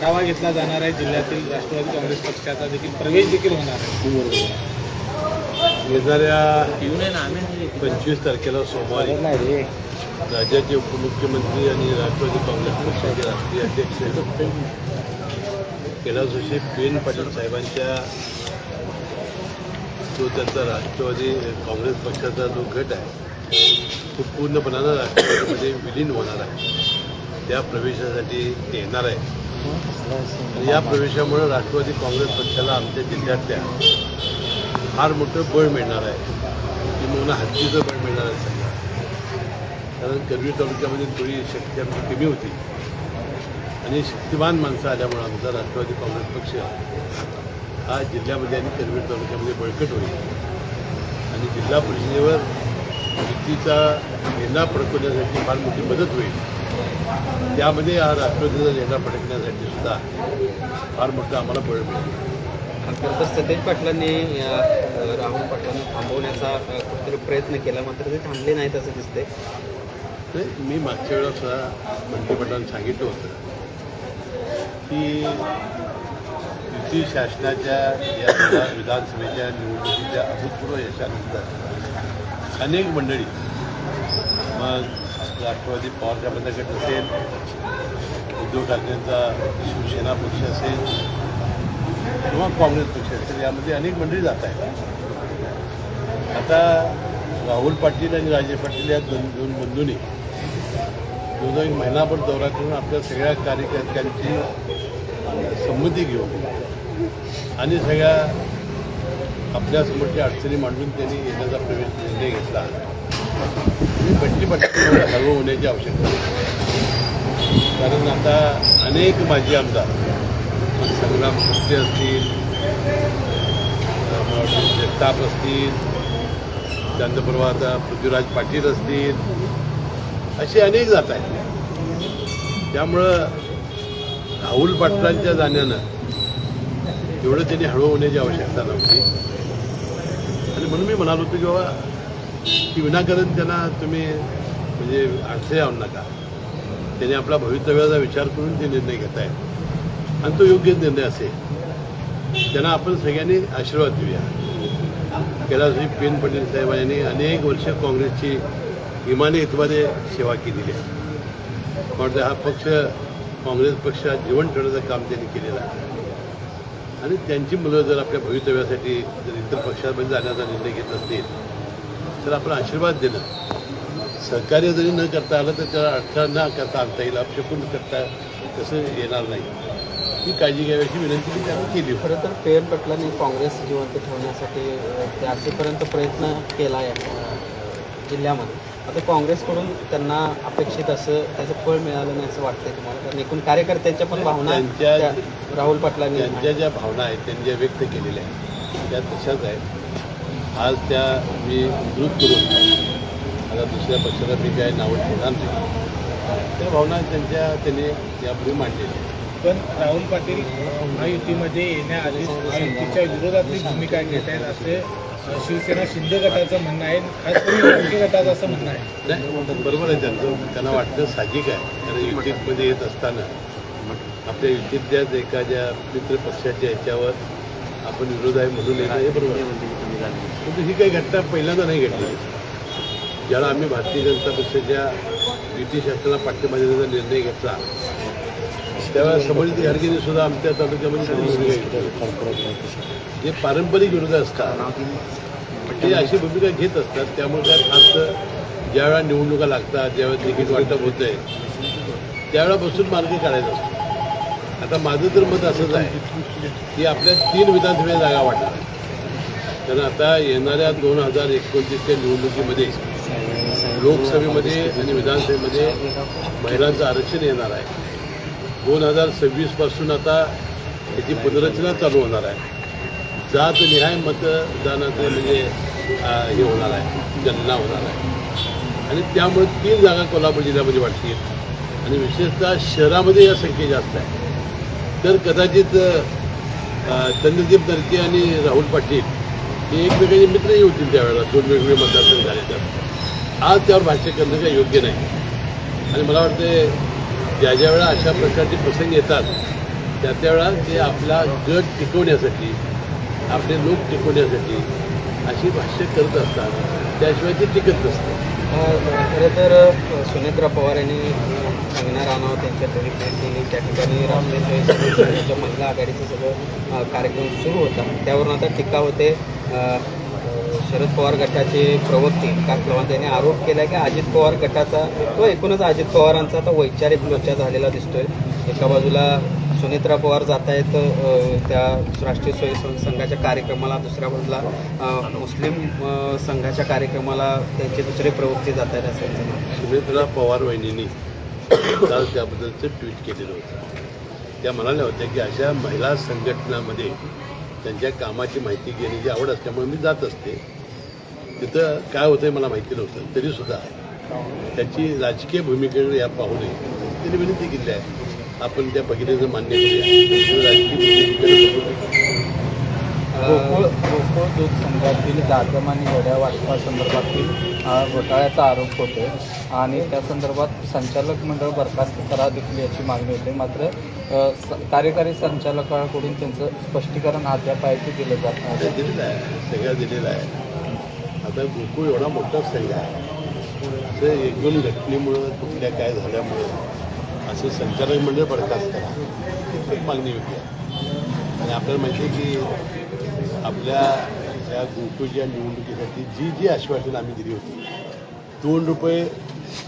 आढावा घेतला जाणार आहे. जिल्ह्यातील राष्ट्रवादी काँग्रेस पक्षाचा देखील प्रवेश देखील होणार आहे. येणाऱ्या पंचवीस तारखेला सोमवारी राज्याचे उपमुख्यमंत्री आणि राष्ट्रवादी काँग्रेस पक्षाचे राष्ट्रीय अध्यक्ष कैलास जोशी पेन पाटील साहेबांच्या जो त्यांचा राष्ट्रवादी काँग्रेस पक्षाचा जो गट आहे तो पूर्णपणानं राष्ट्रवादीमध्ये विलीन होणार आहे. त्या प्रवेशासाठी ते येणार आहे या प्रवेशामुळे राष्ट्रवादी काँग्रेस पक्षाला आमच्या जिल्ह्यातल्या फार मोठं बळ मिळणार आहे. किंवा हत्तीचं बळ मिळणार आहे सध्या कारण करवीर तालुक्यामध्ये थोडी शक्ती आमची कमी होती. आणि शक्तिमान माणसं आल्यामुळं आमचा राष्ट्रवादी काँग्रेस पक्ष हा जिल्ह्यामध्ये आणि करवीर तालुक्यामध्ये बळकट होईल. आणि जिल्हा परिषदेवर युतीचा झेंडा फडकवण्यासाठी फार मोठी मदत होईल. त्यामध्ये हा राष्ट्रवादीचा झेंडा फडकण्यासाठी सुद्धा फार मोठं आम्हाला बळ मिळेल. खरं तर सतेज पाटलांनी या, राहुल पाटलांना थांबवण्याचा कुठेतरी प्रयत्न केला मात्र ते थांबले नाहीत असं दिसतंय. नाही मी मागच्या वेळेला सुद्धा मंत्रिमंडळानं सांगितलं होतं की युती शासनाच्या या विधा- विधानसभेच्या निवडणुकीच्या अभूतपूर्व यशानंतर अनेक मंडळी मग राष्ट्रवादी पवार साहेबांचा गट असेल उद्धव ठाकरेंचा शिवसेना पक्ष असेल किंवा काँग्रेस पक्ष असेल यामध्ये अनेक मंडळी जात आहेत. आता राहुल पाटील आणि राजे पाटील या दोन दोन बंधूंनी दोन एक महिनाभर दौरा करून आपल्या सगळ्या कार्यकर्त्यांची संमती घेऊन आणि सगळ्या आपल्यासमोरच्या अडचणी मांडून त्यांनी येण्याचा प्रवेश निर्णय घेतला. बंटी पट्टी हळू होण्याची आवश्यकता आहे. कारण आता अनेक माजी आमदार संग्राम कुस्ते असतील जगताप असतील त्यानंतर आता पृथ्वीराज पाटील असतील असे अनेक जात आहेत. त्यामुळं राहुल पाटलांच्या जाण्यानं एवढं त्यांनी हळू होण्याची आवश्यकता नव्हती. आणि म्हणून मी म्हणालो होतो की बाबा की विनाकारण त्यांना तुम्ही म्हणजे अडथळे आणू नका. त्यांनी आपल्या भवितव्याचा विचार करून ते निर्णय घेत आहेत आणि तो योग्य निर्णय असेल. त्यांना आपण सगळ्यांनी आशीर्वाद देऊया. कैलासजी पेन पटेल साहेब यांनी अनेक वर्ष काँग्रेसची इमाने हितवादे सेवा केलेली आहे. मला हा पक्ष काँग्रेस पक्षात जीवन ठेवण्याचं काम त्यांनी केलेलं आहे. आणि त्यांची मुलं जर आपल्या भवितव्यासाठी जर इतर पक्षामध्ये जाण्याचा निर्णय घेत असतील तर आपण आशीर्वाद देणं सहकार्य जरी न करता आलं तर त्याला अडथळा न करता आणता येईल अपशकून करता तसं येणार नाही. ही काळजी घ्यावी विनंती मी त्यांना केली. खरं तर पेयर पाटलांनी काँग्रेस जिवंत ठेवण्यासाठी अ, ते असेपर्यंत प्रयत्न केला आहे जिल्ह्यामध्ये. आता काँग्रेसकडून त्यांना अपेक्षित असं त्याचं फळ मिळालं नाही असं वाटतंय तुम्हाला. कारण एकूण कार्यकर्त्यांच्या पण भावना राहुल पाटलांनी त्यांच्या ज्या भावना आहेत त्यांनी ज्या व्यक्त केलेल्या आहेत त्या तशाच आहेत. आज त्या मी उद्धृत करून आता दुसऱ्या पक्षाला मी काय नावं ठेवणार नाही. त्या भावना त्यांच्या त्यांनी यापूर्वी मांडलेल्या पण राहुल पाटील महायुतीमध्ये येण्याआधीच महायुतीच्या विरोधातली भूमिका घेत आहेत असे शिवसेना शिंदे गटाचं म्हणणं आहे. खास करून गटाचं असं म्हणणं आहे. नाही बरोबर आहे त्यांचं. त्यांना वाटतं साहजिक आहे. कारण युतीमध्ये येत असताना आपल्या युतीतल्याच एखाद्या मित्र पक्षाच्या याच्यावर आपण विरोध आहे म्हणून येणं हे बरोबर झाली ही काही घटना पहिल्यांदा नाही घडली. ज्याला आम्ही भारतीय जनता पक्षाच्या युती शासनाला पाठिंबा देण्याचा निर्णय घेतला त्यावेळेला समोरित गाडगेने सुद्धा आमच्या तालुक्यामध्ये जे पारंपरिक विरोध असतात ते अशी भूमिका घेत असतात त्यामुळे काय फारसं ज्यावेळा निवडणुका लागतात ज्यावेळेस तिकीट वाटप त्यावेळा बसून मार्ग काढायचा असतो. आता माझं तर मत असंच आहे की आपल्या तीन विधानसभा जागा वाटतात कारण आता येणाऱ्या दोन हजार एकोणतीसच्या निवडणुकीमध्ये लोकसभेमध्ये आणि विधानसभेमध्ये महिलांचं आरक्षण येणार आहे. दोन हजार सव्वीसपासून आता याची पुनर्रचना चालू होणार आहे. जात निहाय मतदानाचं म्हणजे हे होणार आहे. गणना होणार आहे. आणि त्यामुळे तीन जागा कोल्हापूर जिल्ह्यामध्ये वाटतील आणि विशेषतः शहरामध्ये या संख्या जास्त आहे. तर कदाचित चंद्रदीप दर्के आणि राहुल पाटील ते एकमेकांचे मित्रही होतील त्यावेळेला दोन वेगवेगळे मतदारसंघ झाले तर आज त्यावर भाष्य करणं काही योग्य नाही. आणि मला वाटते ज्या ज्या वेळा अशा प्रकारचे प्रसंग येतात त्या त्यावेळा ते आपला गट टिकवण्यासाठी आपले लोक टिकवण्यासाठी अशी भाष्य करत असतात त्याशिवाय ते टिकत नसतं. खरं तर सुनेत्रा पवार यांनी कंगना राणावत यांच्या घरी भेट दिली. त्या ठिकाणी रामदेव महिला आघाडीचं सगळं कार्यक्रम सुरू होता. त्यावरून आता टीका होते. शरद पवार गटाचे प्रवक्ते विकास लवांत यांनी आरोप केला की अजित पवार गटाचा तो एकूणच अजित पवारांचा आता वैचारिक लोचा झालेला दिसतोय. एका बाजूला सुनेत्रा पवार जात आहेत त्या राष्ट्रीय स्वयंसेवक संघाच्या कार्यक्रमाला दुसऱ्या बाजूला मुस्लिम संघाच्या कार्यक्रमाला त्यांचे दुसरे प्रवक्ते जात आहेत असं सुनेत्रा पवार वहिनींनी काल त्याबद्दलचं ट्विट केलेलं होतं. त्या म्हणाल्या होत्या की अशा महिला संघटनामध्ये त्यांच्या कामाची माहिती घेण्याची आवड असल्यामुळे मी जात असते. तिथं काय होतं आहे मला माहिती नव्हतं. तरीसुद्धा त्याची राजकीय भूमिकेकडे या पाहुणे नये त्यांनी विनंती केली आहे. आपण त्या भगिनीचं मान्य करूया. राजकीय गोकुळ गोकुळ दूध संघातील दादम आणि घड्या वाटपासंदर्भातील घोटाळ्याचा आरोप होतो आणि त्या संदर्भात संचालक मंडळ बरखास्त करा देखील याची मागणी होते. मात्र कार्यकारी संचालकांकडून त्यांचं स्पष्टीकरण अद्याप आहे ते दिलं जात आता नाही दिलेला आहे. सगळं दिलेलं आहे. आता गोकुळ एवढा मोठा संघ आहे. असं एक दोन घटनेमुळं कुठल्या काय झाल्यामुळं असं संचालक मंडळ बरखास्त करा. एक मागणी होती आणि आपल्याला माहिती आहे की आपल्या या गोकुळच्या निवडणुकीसाठी जी जी आश्वासन आम्ही दिली होती दोन रुपये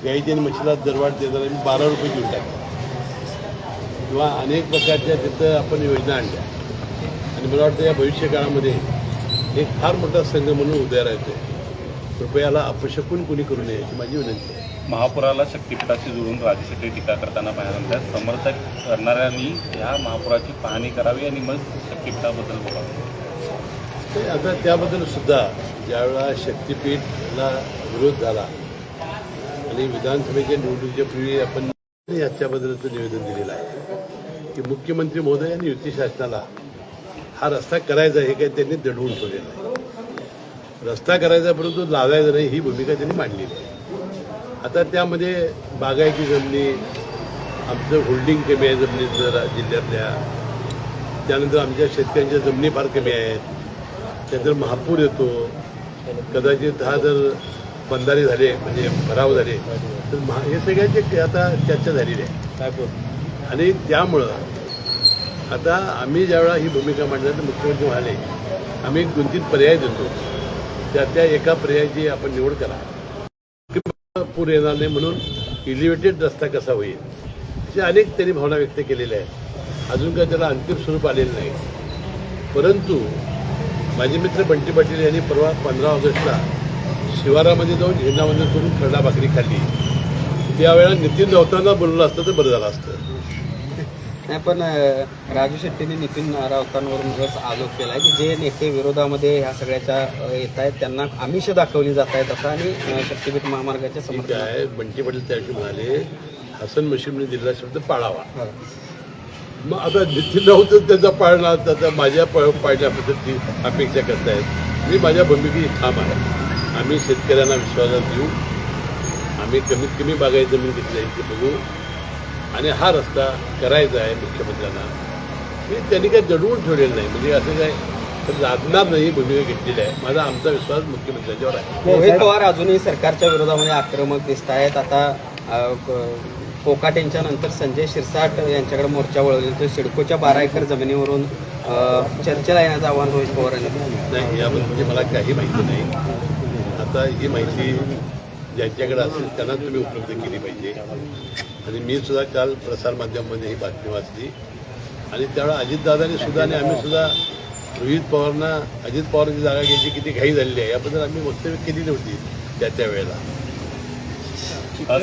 गाईची आणि मच्छीला दरवाढ देताना आम्ही बारा रुपये घेऊन टाकले. किंवा अनेक प्रकारच्या तिथं आपण योजना आणल्या. आणि मला वाटतं या भविष्य काळामध्ये एक फार मोठा संघ म्हणून उदयाला येतोय कृपयाला अपशकून कोणी करू नये याची माझी विनंती आहे. महापुराला शक्तीपीठाशी जोडून राजशेट्टी टीका करताना पाहायला मिळतात. समर्थक करणाऱ्यांनी ह्या महापुराची पाहणी करावी आणि मग शक्तीपीठाबद्दल बोलावं. ते आता त्याबद्दल सुद्धा ज्यावेळेला शक्तीपीठला विरोध झाला आणि विधानसभेच्या निवडणुकीच्या पूर्वी आपण याच्याबद्दलचं निवेदन दिलेलं आहे. की मुख्यमंत्री महोदय आणि युती शासनाला हा रस्ता करायचा हे काही त्यांनी दडवून ठेवलेलं आहे. रस्ता करायचा परंतु लावायचा नाही ही भूमिका त्यांनी मांडलेली आहे. आता त्यामध्ये बागायती जमिनी आमचं होल्डिंग कमी आहे जमिनीचं जिल्ह्यातल्या. त्यानंतर आमच्या शेतकऱ्यांच्या जमिनी फार कमी आहेत. त्यानंतर महापूर येतो. कदाचित हा जर बंधारे झाले म्हणजे भराव झाले तर महा हे सगळ्याचे आता चर्चा झालेली आहे. आणि त्यामुळं आता आम्ही ज्यावेळा ही भूमिका मांडल्या तर मुख्यमंत्री म्हणाले आम्ही एक दोन तीन पर्याय देतो. त्या त्या एका पर्यायाची आपण निवड करा. पूर येणार नाही म्हणून इलिव्हेटेड रस्ता कसा होईल? अशा अनेक त्यांनी भावना व्यक्त केलेल्या आहेत. अजून काय त्याला अंतिम स्वरूप आलेलं नाही. परंतु माझे मित्र बंटी पाटील यांनी परवा पंधरा ऑगस्टला शिवारामध्ये जाऊन झेंडावंदन करून खरडा भाकरी खाल्ली. त्यावेळेला नितीन राऊतांना बोलवलं असतं तर बरं झालं असतं. नाही पण राजू शेट्टीने नितीन राऊतांवरून जर आरोप केला की जे नेते विरोधामध्ये ह्या सगळ्याच्या येत आहेत त्यांना आमिष दाखवली जात आहेत असं आणि शक्तीपीठ महामार्गाच्या समर्थन आहे. बंटी पाटील त्या दिवशी म्हणाले हसन मशीमने दिलेला शब्द पाळावा. मग आता नितीन राऊत त्याचा पाळणार त्याचा माझ्या पळ पाळण्याबद्दल अपेक्षा करतायत. मी माझ्या भूमिकेची ठाम आहे. आम्ही शेतकऱ्यांना विश्वासात देऊ आम्ही कमीत कमी बागायती जमीन घेतली आहे ते बघू. आणि हा रस्ता करायचा आहे मुख्यमंत्र्यांना. हे त्यांनी काही दडवून ठेवलेलं नाही. म्हणजे असं काय तर लादणार नाही भूमिका घेतलेली आहे. माझा आमचा विश्वास मुख्यमंत्र्यांच्यावर आहे. रोहित पवार अजूनही सरकारच्या विरोधामध्ये आक्रमक दिसत आहेत. आता कोकाटेंच्या नंतर संजय शिरसाट यांच्याकडे मोर्चा वळवला तर सिडकोच्या बारा एकर जमिनीवरून चर्चेला येण्याचं आव्हान रोहित पवार यांनी दिलं. नाही याबद्दल मला काही माहिती नाही. आता ही माहिती ज्यांच्याकडे असेल त्यांना तुम्ही उपलब्ध केली पाहिजे. आणि मी सुद्धा काल प्रसारमाध्यमामध्ये ही बातमी वाचली. आणि त्यावेळेला अजितदादांनी सुद्धा आणि आम्ही सुद्धा रोहित पवारांना अजित पवारांची जागा घ्यायची किती घाई झालेली आहे याबद्दल आम्ही वक्तव्य केली नव्हती त्या त्या वेळेला.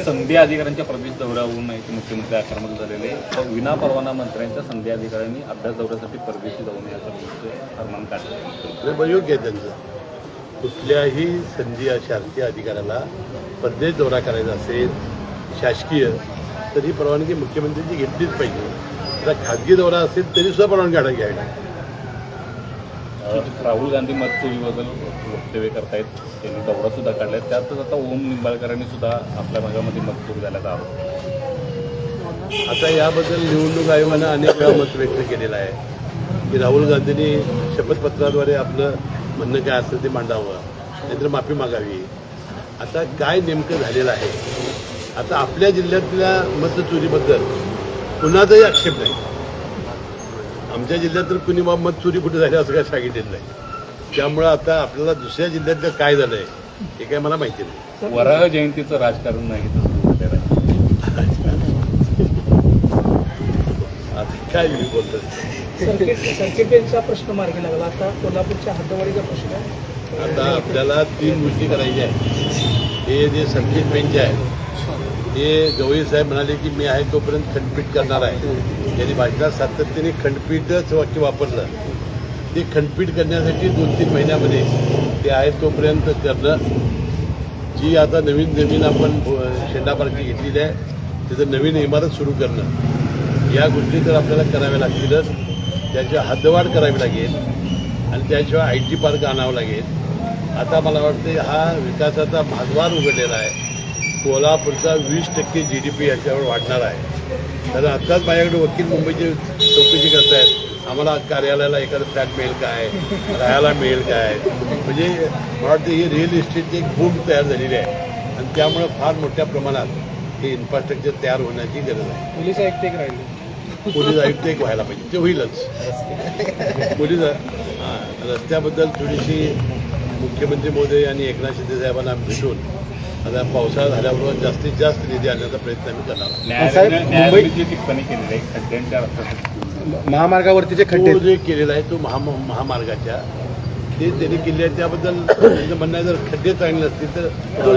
संधी अधिकाऱ्यांच्या प्रदेश दौऱ्यावरून माहिती मुख्यमंत्री आक्रमक झालेले तर विना परवाना मंत्र्यांच्या संधी अधिकाऱ्यांनी अभ्यास दौऱ्यासाठी परदेशी जाऊ नये असं फरमान काढलं. हे बरं योग्य आहे त्यांचं. कुठल्याही संधी शासकीय अधिकाऱ्याला परदेश दौरा करायचा असेल शासकीय तर ही परवानगी मुख्यमंत्र्यांची घेतलीच पाहिजे. आता खाजगी दौरा असेल तरी सुद्धा परवानगी घ्यायला. राहुल गांधी मतचोरीबद्दल वक्तव्य करतायत. त्यांनी दौरा सुद्धा काढलाय. त्यातच आता ओम निंबाळकरांनी सुद्धा आपल्या भागामध्ये मतचोरी झाल्याचा आरोप आता याबद्दल निवडणूक आयोगानं अनेक वेळा मत व्यक्त केलेलं आहे. की राहुल गांधींनी शपथपत्राद्वारे आपलं म्हणणं काय असेल ते मांडावं. नाहीतर माफी मागावी. आता काय नेमकं झालेलं आहे? आता आपल्या जिल्ह्यातल्या मतचोरीबद्दल कुणाचाही आक्षेप नाही. आमच्या जिल्ह्यात तर कुणी बा मत चोरी कुठे झाली असं काय सांगितलेलं नाही. त्यामुळं आता आपल्याला दुसऱ्या जिल्ह्यातलं काय झालं आहे हे काय मला माहिती नाही. वराह जयंतीचं राजकारण नाही. आता काय मी बोलतो संकेतेचा प्रश्न मार्गी लागला. आता कोल्हापूरच्या हातवाडीचा प्रश्न आता आपल्याला तीन गोष्टी करायच्या आहेत. हे जे सर्किट बेंच आहे हे गवई साहेब म्हणाले की मी आहे तोपर्यंत खंडपीठ करणार आहे. त्यांनी भाषणात सातत्याने खंडपीठच वाक्य वापरलं. ते खंडपीठ करण्यासाठी दोन तीन महिन्यामध्ये ते आहे तोपर्यंत करणं. जी आता नवीन जमीन आपण अ, घेतलेली आहे तिथं नवीन इमारत सुरू करणं. या गोष्टी तर आपल्याला कराव्या लागतीलच. त्याची हद्दवाढ करावी लागेल आणि त्याशिवाय आय टी पार्क आणावं लागेल. आता मला वाटते हा विकासाचा भागवार उघडलेला आहे. कोल्हापूरचा वीस टक्के जी डी पी याच्यावर वाढणार आहे. तर आत्ताच माझ्याकडे वकील मुंबईची चौकशी करत आहेत आम्हाला कार्यालयाला एखादं फ्लॅट मिळेल काय? राहायला मिळेल काय? म्हणजे मला वाटतं ही रिअल इस्टेटची एक बूम तयार झालेली आहे. आणि त्यामुळं फार मोठ्या प्रमाणात हे इन्फ्रास्ट्रक्चर तयार होण्याची गरज आहे. पोलीस आयुक्त राहिले. पोलीस आयुक्त एक व्हायला पाहिजे. ते होईलच. पोलीस हां, रस्त्याबद्दल थोडीशी मुख्यमंत्री महोदय आणि एकनाथ शिंदे साहेबांना भेटून आता पावसाळा झाल्याबरोबर जास्तीत जास्त निधी आणण्याचा प्रयत्न आम्ही करणार आहोत. न्यायालयाने जी तो जे केलेला आहे तो महा महामार्गाच्या ते त्यांनी केले आहे त्याबद्दल त्यांचं म्हणणं जर खड्डे चांगले असतील तर तो.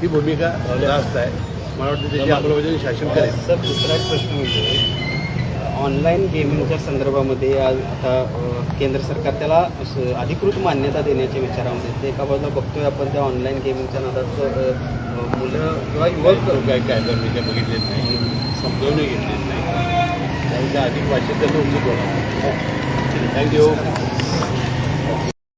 ही भूमिका रास्त आहे. मला वाटतं त्याची अंमलबजावणी शासन करेल. सर दुसरा एक प्रश्न म्हणजे ऑनलाईन गेमिंगच्या संदर्भामध्ये आज आता केंद्र सरकार त्याला अधिकृत मान्यता देण्याच्या विचारामध्ये. ते एका बाजूला बघतोय आपण त्या ऑनलाईन गेमिंगच्या नादात मुलं किंवा युवक काय काय जर मी काय बघितलेच नाही समजावून घेतलेच नाही. त्याच्या अधिक भाषेत त्यांना उचित होणार. थँक्यू